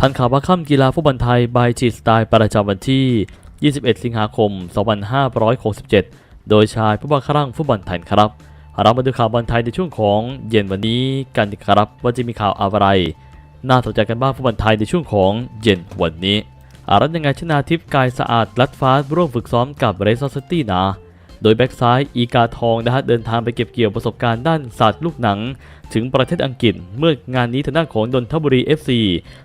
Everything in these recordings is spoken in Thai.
ทันข่าวว่าค่ำกีฬาฟุตบอลไทยบายจีสไตล์ประจำวันที่ 21 สิงหาคม 2567 โดยชายผู้บังคับร่างฟุตบอลไทยครับ เรามาดูข่าวบอลไทยในช่วงของเย็นวันนี้กันครับว่าจะมีข่าวอะไร น่าสนใจกันบ้างฟุตบอลไทยในช่วงของเย็นวันนี้อารัตยังไงชนาทิพย์กายสะอาดลัดฟ้าร่วมฝึกซ้อมกับเรซอสตี้นะ โดยแบ็กซ้ายอีกาทองนะฮะเดินทางไปเก็บเกี่ยวประสบการณ์ด้านศาสตร์ลูกหนัง ถึงประเทศอังกฤษ เมื่องานนี้ทางด้านของดนทบุรี FC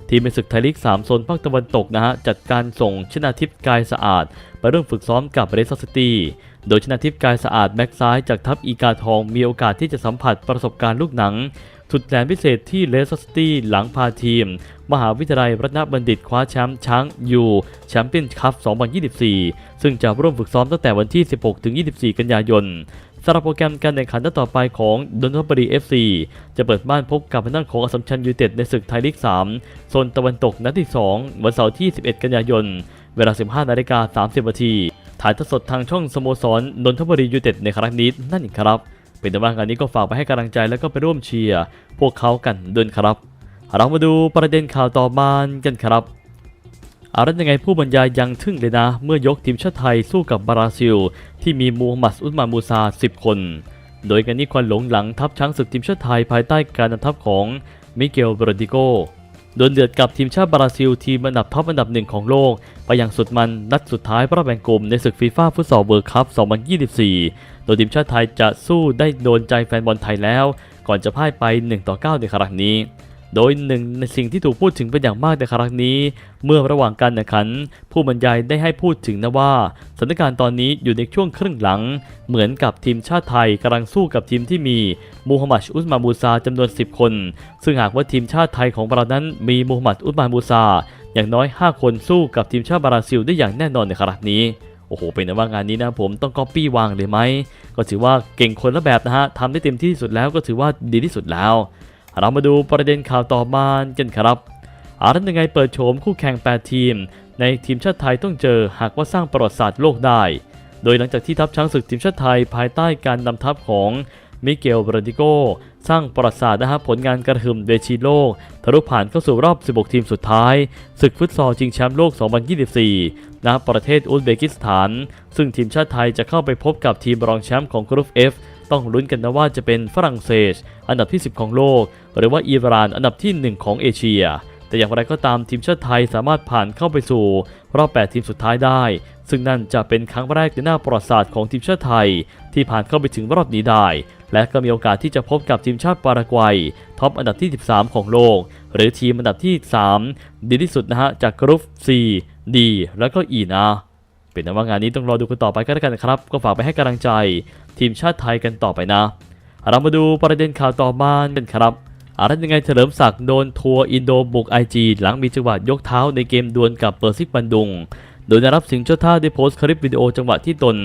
ทีมเป็นศึกไทยลีก 3 โซนภาคตะวันตกนะฮะ จัดการส่งชนาทิพย์กายสะอาด ไปเริ่มฝึกซ้อมกับเรซัสตี้โดยชนาทิพย์กายสะอาดแบ็กซ้ายจากทัพอีกาทองมีโอกาสที่จะสัมผัสประสบการณ์ลูกหนัง สุดแสนพิเศษที่เลสซิตี้หลังพาทีม มหาวิทยาลัยรัตนบัณฑิตคว้าแชมป์ช้างยูแชมเปี้ยนคัพ 2024 ซึ่งจะร่วมฝึกซ้อมตั้งแต่วันที่ 16ถึง24 กันยายนสำหรับโปรแกรมการแข่งขันนัดต่อไปของดนทบุรี FC จะเปิดบ้านพบกับทางของอสมชัญยูเต็ดในศึกไทยลีก 3 โซนตะวันตกนัดที่ 2 วันเสาร์ที่ 11 กันยายน เวลา 15นาฬิกา30นาทีถ่ายทอดสดทางช่องสโมสรนนทบุรียูเต็ดในครั้งนี้นั่นเองครับ เป็นแต่ว่างานนี้ก็ฝากไปให้กำลังใจแล้วก็ไปร่วมเชียร์พวกเขากันด้วยครับ เรามาดูประเด็นข่าวต่อมากันครับอารันยังไงผู้บรรยายยังทึ่งเลยนะ เมื่อยกทีมชาติไทยสู้กับบราซิล ที่มีมูฮัมหมัดอุสมานมูซา 10 คน โดยกันนี้ควันหลงหลังทัพช้างศึกทีมชาติไทยภายใต้การนำทัพของมิเกลโรดิโก โดนเดือดกับทีมชาติบราซิลทีมอันดับท็อปอันดับหนึ่งของโลก ไปอย่างสุดมันนัดสุดท้ายรอบแบ่งกลุ่มในศึกฟีฟ่าฟุตซอลเวิร์คัพ 2024 โดยทีมชาติไทยจะสู้ได้โดนใจแฟนบอลไทยแล้ว ก่อนจะพ่ายไป 1 ต่อ 9 ในครั้งนี้ โดยหนึ่งในสิ่งที่ถูกพูดถึงเป็นอย่างมากในครั้งนี้ เมื่อระหว่างการแข่งขัน ผู้บรรยายได้ให้พูดถึงนะว่าสถานการณ์ตอนนี้อยู่ในช่วงครึ่งหลัง เหมือนกับทีมชาติไทยกำลังสู้กับทีมที่มีมูฮัมหมัดอุสมานมูซาจำนวน 10 คน ซึ่งหากว่าทีมชาติไทยของเรานั้นมีมูฮัมหมัดอุสมานมูซา อย่างน้อย 5 คนสู้กับทีมชาติบราซิลได้อย่างแน่นอนในครั้งนี้โอ้โห เป็นนะว่างานนี้นะผมต้องก๊อปปี้วางเลยไหม ก็ถือว่าเก่งคนละแบบนะฮะทำได้เต็มที่สุดแล้วก็ถือว่าดีที่สุดแล้ว เรามาดูประเด็นข่าวต่อมากันครับ อารันยังไงเปิดโฉมคู่แข่ง 8 ทีม ในทีมชาติไทยต้องเจอหากว่าสร้างประวัติศาสตร์โลกได้ โดยหลังจากที่ทัพช้างศึกทีมชาติไทยภายใต้การนำทัพของมิเกลบรดิโกสร้างประวัติศาสตร์นะฮะผลงานกระหึ่มเวทีโลกทะลุผ่านเข้าสู่รอบ 16 ทีมสุดท้าย ศึกฟุตซอลชิงแชมป์โลก 2024 ณ ประเทศอุซเบกิสถาน ซึ่งทีมชาติไทยจะเข้าไปพบกับทีมรองแชมป์ของกรุ๊ป F ต้องลุ้นกันนะว่าจะเป็นฝรั่งเศส อันดับที่ 10 ของโลก หรือว่าอิหร่านอันดับที่ 1 ของเอเชีย แต่อย่างไรก็ตามทีมชาติไทยสามารถผ่านเข้าไปสู่รอบ 8 ทีมสุดท้ายได้ ซึ่งนั่นจะเป็นครั้งแรกในหน้าประวัติศาสตร์ของทีมชาติไทย ที่ผ่านเข้าไปถึงรอบนี้ได้ และก็มีโอกาสที่จะพบกับทีมชาติปารากวัยท็อปอันดับที่ 13 ของโลก หรือทีมอันดับที่ 3 ดีที่สุดนะฮะจากกรุ๊ป C D แล้วก็ E นะ เป็นนะว่างานนี้ต้องรอดูกันต่อไปกันแล้วกันครับ ก็ฝากไปให้กำลังใจทีมชาติไทยกันต่อไปนะ เรามาดูประเด็นข่าวต่อมากันครับอารัตยังไงเฉลิมศักดิ์โดนทัวร์อินโดบุกไอจีหลังมีจังหวะยกเท้าในเกมดวลกับเปอร์ซิกบันดุง โดยได้รับสิงห์เจ้าท่าได้โพสต์คลิปวิดีโอจังหวะที่ตน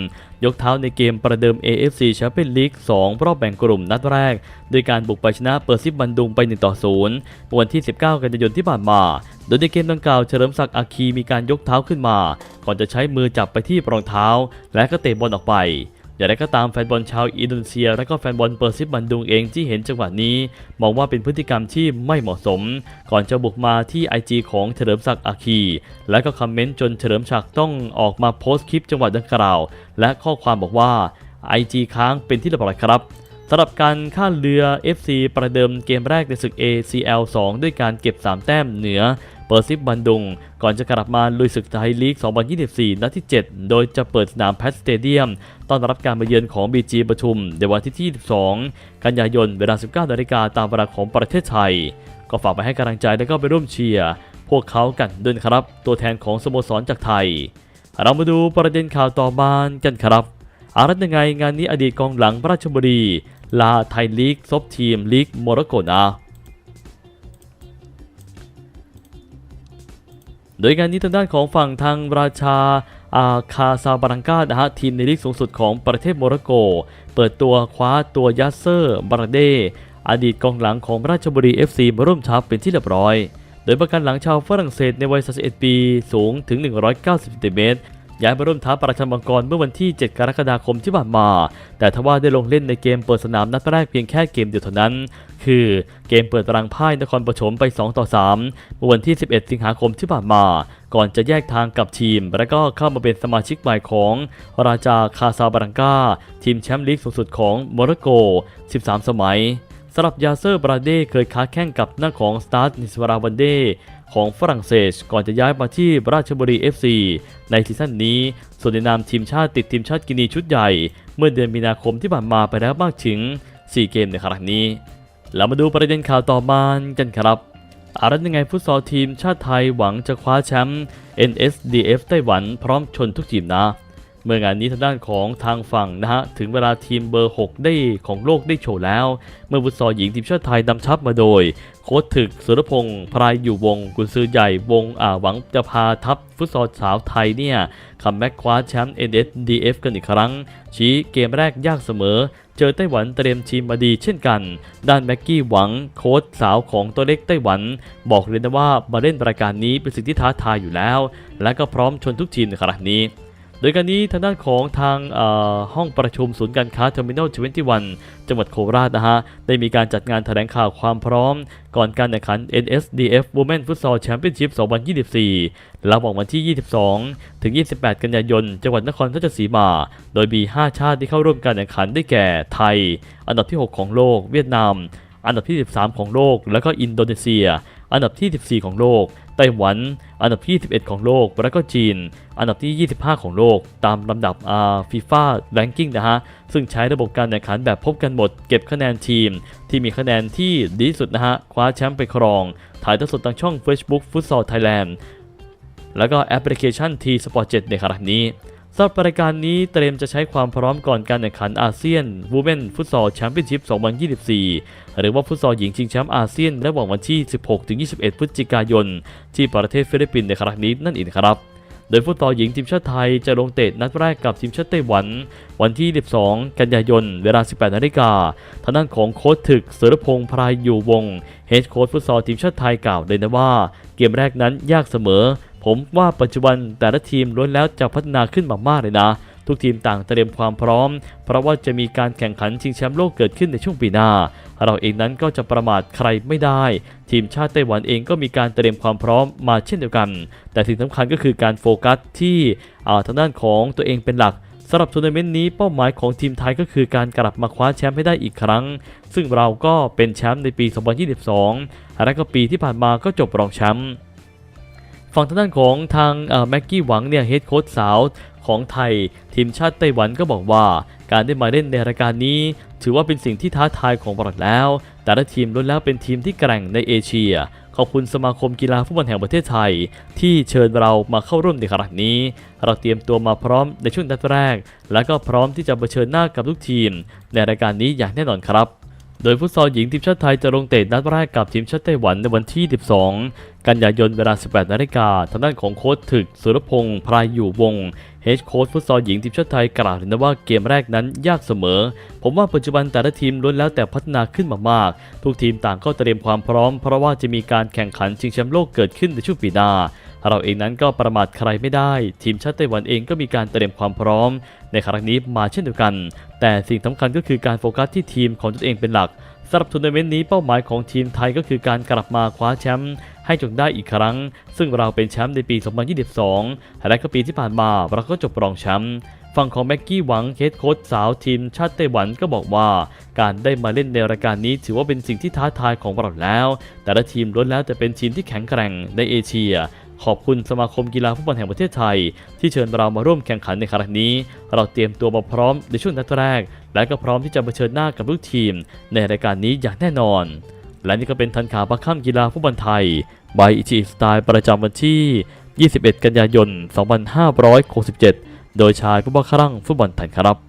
ยกเท้าในเกมประเดิม AFC แชมเปี้ยนลีก2รอบแบ่งกลุ่มนัดแรก โดยการบุกไปชนะเปอร์ซิบันดุงไป 1 ต่อ 0 เมื่อวันที่ 19 กันยายนที่ผ่านมา โดยในเกมดังกล่าวเฉลิมศักดิ์อาคีมีการยกเท้าขึ้นมา ก่อนจะใช้มือจับไปที่รองเท้า และก็เตะบอลออกไป อย่างไรก็ตามแฟนบอลชาวอินโดนีเซีย และก็แฟนบอลเปอร์ซิบบันดุงเองที่เห็นจังหวะนี้ มองว่าเป็นพฤติกรรมที่ไม่เหมาะสม ก่อนจะบุกมาที่ IG ของเฉลิมศักดิ์อาคี และก็คอมเมนต์จนเฉลิมศักดิ์ต้องออกมาโพสต์คลิปจังหวะดังกล่าว และข้อความบอกว่า IG ค้างเป็นที่เรียบร้อยครับสำหรับการค่าเรือ FC ประเดิมเกมแรกในศึก ACL 2 ด้วยการเก็บ 3 แต้มเหนือ เปอร์ซิบบันดุง ก่อนจะกลับมาลุยศึกไทยลีก 2024 นัดที่ 7 โดยจะเปิดสนามแพทสเตเดียม ต้อนรับการมาเยือนของ BG ปทุมในวันที่ 22 กันยายน เวลา 19นาฬิกาตามเวลาของประเทศไทย ก็ฝากไปให้กำลังใจและก็ไปร่วมเชียร์พวกเขากันด้วยครับ ตัวแทนของสโมสรจากไทย เรามาดูประเด็นข่าวต่อมากันครับอารัตยังไงงานนี้อดีตกองหลังระราชบุรี ลาไทยลีกซบทีมลีกโมร็อกโกนะ โดยงานนี้ทางด้านของฝั่งทางราชาอาคาซาบารังกานะฮะทีมในลีกสูงสุดของประเทศโมร็อกโก เปิดตัวคว้าตัวยาเซอร์บาราเดอดีตกองหลังของราชบุรี FC มาร่วมทัพเป็นที่เรียบร้อย โดยประกันหลังชาวฝรั่งเศสในวัย 31 ปี สูงถึง 190เซนติเมตร ย้ายมาร่วมทัพประชันมังกรเมื่อวันที่ 7 กรกฎาคมที่ผ่านมา แต่ทว่าได้ลงเล่นในเกมเปิดสนามนัดแรกเพียงแค่เกมเดียวเท่านั้น คือเกมเปิดตารางพ่ายนครปฐมไป 2 ต่อ 3 เมื่อวันที่ 11 สิงหาคมที่ผ่านมา ก่อนจะแยกทางกับทีม และก็เข้ามาเป็นสมาชิกใหม่ของราจาคาซาบรังกาทีมแชมป์ลีกสูงสุดของโมร็อกโก 13 สมัย สำหรับยาเซอร์บราเดเคยค้าแข่งกับหน้าของสตาร์นิสวาราวันเดของฝรั่งเศสก่อนจะย้ายมาที่ราชบุรี FC ในซีซั่นนี้ ส่วนในนามทีมชาติติดทีมชาติกินีชุดใหญ่ เมื่อเดือนมีนาคมที่ผ่านมาไปแล้วมากถึง 4 เกมในครั้งนี้ เรามาดูประเด็นข่าวต่อมากันครับอารัตยังไงฟุตซอลทีมชาติไทยหวังจะคว้าแชมป์ NSDF ไต้หวันพร้อมชนทุกทีมนะ เมื่องานนี้ทางด้านของทางฝั่งนะฮะถึงเวลาทีมเบอร์ 6 ได้ของโลกได้โชว์แล้ว เมื่อฟุตซอลหญิงทีมชาติไทยนำทัพมาโดย โค้ชถึกสุรพงศ์พรายอยู่วงกุนซือใหญ่วงอ่าหวังจะพาทัพฟุตซอลสาวไทยเนี่ยคัมแบ็กคว้าแชมป์ NSDF กันอีกครั้ง ชี้เกมแรกยากเสมอ เจอไต้หวันเตรียมทีมมาดีเช่นกัน ด้านแม็กกี้หวังโค้ชสาวของตัวเล็กไต้หวัน บอกเลยนะว่ามาเล่นรายการนี้เป็นสิ่งที่ท้าทายอยู่แล้ว และก็พร้อมชนทุกทีมในครั้งนี้ โดยการนี้ทางด้านของทางห้องประชุมศูนย์การค้าเทอร์มินอล21 จังหวัดโคราชนะฮะ ได้มีการจัดงานแถลงข่าวความพร้อม ก่อนการแข่งขัน NSDF Women Futsal Championship 2024 ระหว่างวันที่ 22 ถึง 28 กันยายน จังหวัดนครราชสีมา โดยมี 5 ชาติที่เข้าร่วมการแข่งขันได้แก่ ไทย อันดับที่ 6 ของโลก เวียดนาม อันดับที่ 13 ของโลก แล้วก็อินโดนีเซีย อันดับที่ 14 ของโลก ไต้หวัน อันดับที่11ของโลก แล้วก็จีน อันดับที่ 25 ของโลก ตามลำดับอ่าฟีฟ่าแรงกิ้งนะฮะ ซึ่งใช้ระบบการแข่งขันแบบพบกันหมด เก็บคะแนนทีม ที่มีคะแนนที่ดีสุดนะฮะ คว้าแชมป์ไปครอง ถ่ายทอดสดทางช่อง Facebook Futsal Thailand แล้วก็แอปพลิเคชัน T Sport 7 ในครั้งนี้ สำหรับรายการนี้เตรียมจะใช้ความพร้อมก่อนการแข่งขันอาเซียน Women Futsal Championship 2024 หรือว่าฟุตซอลหญิงชิงแชมป์อาเซียนระหว่างวันที่ 16-21 พฤศจิกายน ที่ประเทศฟิลิปปินส์ในครั้งนี้นั่นเองครับ โดยฟุตซอลหญิงทีมชาติไทยจะลงเตะนัดแรกกับทีมชาติไต้หวัน วันที่ 12 กันยายน เวลา 18นาฬิกาทางด้านของโค้ชถึกเสือพงษ์พรายอยู่วงเฮดโค้ชฟุตซอลทีมชาติไทยกล่าวเลยนะว่า เกมแรกนั้นยากเสมอ ผมว่าปัจจุบันแต่ละทีมล้วนแล้วจะพัฒนาขึ้นมามากเลยนะ ทุกทีมต่างเตรียมความพร้อม เพราะว่าจะมีการแข่งขันชิงแชมป์โลกเกิดขึ้นในช่วงปีหน้า เราเองนั้นก็จะประมาทใครไม่ได้ ทีมชาติไต้หวันเองก็มีการเตรียมความพร้อมมาเช่นเดียวกัน แต่สิ่งสำคัญก็คือการโฟกัสที่ทางด้านของตัวเองเป็นหลักสำหรับทัวร์นาเมนต์นี้เป้าหมายของทีมไทยก็คือการกลับมาคว้าแชมป์ให้ได้อีกครั้ง ซึ่งเราก็เป็นแชมป์ในปี 2022 และก็ปีที่ผ่านมาก็จบรองแชมป์ ฝั่งทางด้านของทางแม็กกี้หวังเนี่ยเฮดโค้ชสาวของไทย ทีมชาติไต้หวันก็บอกว่า การได้มาเล่นในรายการนี้ ถือว่าเป็นสิ่งที่ท้าทายของเราแล้ว แต่ละทีมล้วนแล้วเป็นทีมที่แกร่งในเอเชีย ขอบคุณสมาคมกีฬาฟุตบอลแห่งประเทศไทย ที่เชิญเรามาเข้าร่วมในครั้งนี้ เราเตรียมตัวมาพร้อมในช่วงนัดแรก และก็พร้อมที่จะเผชิญหน้ากับทุกทีม ในรายการนี้อย่างแน่นอนครับ โดยฟุตซอลหญิงทีมชาติไทยจะลงเตะนัดแรกกับทีมชาติไต้หวันในวันที่ 12 กันยายนเวลา 18 นาฬิกาทางด้านของโค้ชถึก สุรพงศ์พรายอยู่วงเฮดโค้ชฟุตซอลหญิงทีมชาติไทยกล่าวเลยนว่าเกมแรกนั้นยากเสมอ ผมว่าปัจจุบันแต่ละทีมล้วนแล้วแต่พัฒนาขึ้นมามาก ทุกทีมต่างก็เตรียมความพร้อม เพราะว่าจะมีการแข่งขันชิงแชมป์โลกเกิดขึ้นในช่วงปีหน้า เราเองนั้นก็ประมาทใครไม่ได้ ทีมชาติไต้หวันเองก็มีการเตรียมความพร้อม ในครั้งนี้มาเช่นเดียวกัน แต่สิ่งสำคัญก็คือการโฟกัสที่ทีมของตนเองเป็นหลักสำหรับทัวร์นาเมนต์นี้เป้าหมายของทีมไทยก็คือการกลับมาคว้าแชมป์ให้จงได้อีกครั้ง ซึ่งเราเป็นแชมป์ในปี 2022 และก็ปีที่ผ่านมาเราก็จบรองแชมป์ฝั่งของแม็กกี้หวังเฮดโค้ชสาวทีมชาติไต้หวันก็บอกว่า การได้มาเล่นในรายการนี้ถือว่าเป็นสิ่งที่ท้าทายของเราแล้ว แต่ละทีมล้วนแล้วจะเป็นทีมที่แข็งแกร่งในเอเชีย ขอบคุณสมาคมกีฬาฟุตบอลแห่งประเทศไทย ที่เชิญเรามาร่วมแข่งขันในครั้งนี้ เราเตรียมตัวมาพร้อมในช่วงนัดแรก และก็พร้อมที่จะเผชิญหน้ากับทุกทีม ในรายการนี้อย่างแน่นอน และนี่ก็เป็นทันข่าวพักค่ำกีฬาฟุตบอลไทยบายอิจิสไตล์ประจำวันที่ 21 กันยายน 2567 โดยชายผู้บังคับฟุตบอลไทยครับ